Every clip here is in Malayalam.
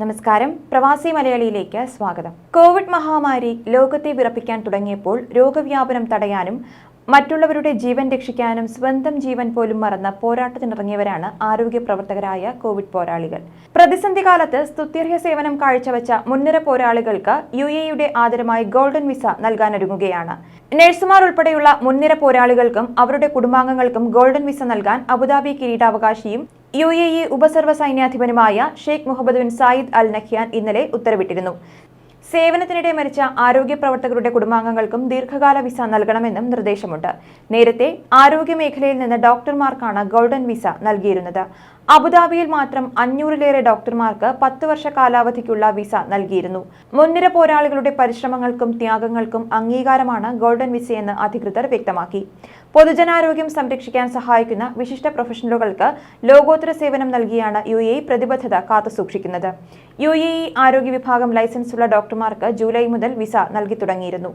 നമസ്കാരം. പ്രവാസി മലയാളിയിലേക്ക് സ്വാഗതം. കോവിഡ് മഹാമാരി ലോകത്തെ വിറപ്പിക്കാൻ തുടങ്ങിയപ്പോൾ രോഗവ്യാപനം തടയാനും മറ്റുള്ളവരുടെ ജീവൻ രക്ഷിക്കാനും സ്വന്തം ജീവൻ പോലും മറന്ന പോരാട്ടത്തിനിറങ്ങിയവരാണ് ആരോഗ്യ പ്രവർത്തകരായ കോവിഡ് പോരാളികൾ. പ്രതിസന്ധി കാലത്ത് സ്തുത്യർഹ സേവനം കാഴ്ചവെച്ച മുൻനിര പോരാളികൾക്ക് യു എയുടെ ആദരമായി ഗോൾഡൻ വിസ നൽകാനൊരുങ്ങുകയാണ്. നഴ്സുമാർ ഉൾപ്പെടെയുള്ള മുൻനിര പോരാളികൾക്കും അവരുടെ കുടുംബാംഗങ്ങൾക്കും ഗോൾഡൻ വിസ നൽകാൻ അബുദാബി കിരീടാവകാശിയും യു എ ഇ ഉപസർവ സൈന്യാധിപനുമായ Sheikh Mohammed bin Zayed Al നഖ്യാൻ ഇന്നലെ ഉത്തരവിട്ടിരുന്നു. സേവനത്തിനിടെ മരിച്ച ആരോഗ്യ പ്രവർത്തകരുടെ കുടുംബാംഗങ്ങൾക്കും ദീർഘകാല വിസ നൽകണമെന്നും നിർദ്ദേശമുണ്ട്. നേരത്തെ ആരോഗ്യ മേഖലയിൽ നിന്ന് ഡോക്ടർമാർക്കാണ് ഗോൾഡൻ വിസ നൽകിയിരുന്നത്. അബുദാബിയിൽ മാത്രം അഞ്ഞൂറിലേറെ ഡോക്ടർമാർക്ക് പത്ത് വർഷ കാലാവധിക്കുള്ള വിസ നൽകിയിരുന്നു. മുൻനിര പോരാളികളുടെ പരിശ്രമങ്ങൾക്കും ത്യാഗങ്ങൾക്കും അംഗീകാരമാണ് ഗോൾഡൻ വിസയെന്ന് അധികൃതർ വ്യക്തമാക്കി. പൊതുജനാരോഗ്യം സംരക്ഷിക്കാൻ സഹായിക്കുന്ന വിശിഷ്ട പ്രൊഫഷണലുകൾക്ക് ലോകോത്തര സേവനം നൽകിയാണ് യു എ പ്രതിബദ്ധത കാത്തുസൂക്ഷിക്കുന്നത്. യു എ ആരോഗ്യ വിഭാഗം ലൈസൻസുള്ള ഡോക്ടർമാർക്ക് ജൂലൈ മുതൽ വിസ നൽകി തുടങ്ങിയിരുന്നു.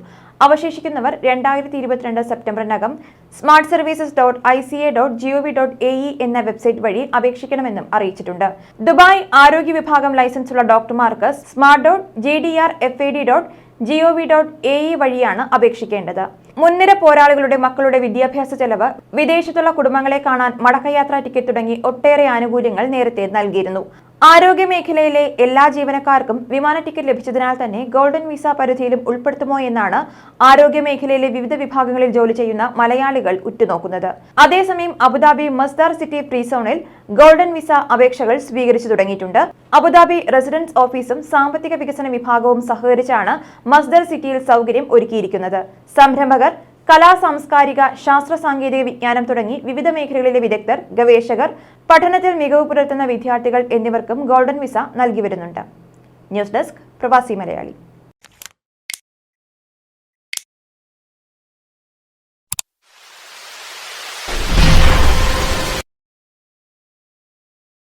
അവശേഷിക്കുന്നവർ രണ്ടായിരത്തി ഇരുപത്തിരണ്ട് സെപ്റ്റംബറിനകം smart services dot I C A dot G O V dot A E എന്ന വെബ്സൈറ്റ് വഴി അപേക്ഷിക്കണമെന്നും അറിയിച്ചിട്ടുണ്ട്. ദുബായ് ആരോഗ്യ വിഭാഗം ലൈസൻസുള്ള ഡോക്ടർമാർക്ക് smart dot G D R F A D dot G O V dot A E വഴിയാണ് അപേക്ഷിക്കേണ്ടത്. മുൻനിര പോരാളികളുടെ മക്കളുടെ വിദ്യാഭ്യാസ ചെലവ് വിദേശത്തുള്ള കുടുംബങ്ങളെ കാണാൻ മടക്കയാത്രാ ടിക്കറ്റ് തുടങ്ങി ഒട്ടേറെ ആനുകൂല്യങ്ങൾ നേരത്തെ നൽകിയിരുന്നു. ആരോഗ്യ മേഖലയിലെ എല്ലാ ജീവനക്കാർക്കും വിമാന ടിക്കറ്റ് ലഭിച്ചതിനാൽ തന്നെ ഗോൾഡൻ വിസ പരിധിയിലും ഉൾപ്പെടുത്തുമോ എന്നാണ് ആരോഗ്യ മേഖലയിലെ വിവിധ വിഭാഗങ്ങളിൽ ജോലി ചെയ്യുന്ന മലയാളികൾ ഉറ്റുനോക്കുന്നത്. അതേസമയം Abu Dhabi Masdar City free സോണിൽ ഗോൾഡൻ വിസ അപേക്ഷകൾ സ്വീകരിച്ചു തുടങ്ങിയിട്ടുണ്ട്. അബുദാബി റെസിഡൻസ് ഓഫീസും സാമ്പത്തിക വികസന വിഭാഗവും സഹകരിച്ചാണ് മസ്ദർ സിറ്റിയിൽ സൗകര്യം ഒരുക്കിയിരിക്കുന്നത്. സംരംഭകർ കലാ സാംസ്കാരിക ശാസ്ത്ര സാങ്കേതിക വിജ്ഞാനം തുടങ്ങി വിവിധ മേഖലകളിലെ വിദഗ്ധർ ഗവേഷകർ പഠനത്തിൽ മികവ് പുലർത്തുന്ന വിദ്യാർത്ഥികൾ എന്നിവർക്കും ഗോൾഡൻ വിസ നൽകി വരുന്നുണ്ട്. ന്യൂസ് ഡെസ്ക് പ്രവാസി മലയാളി.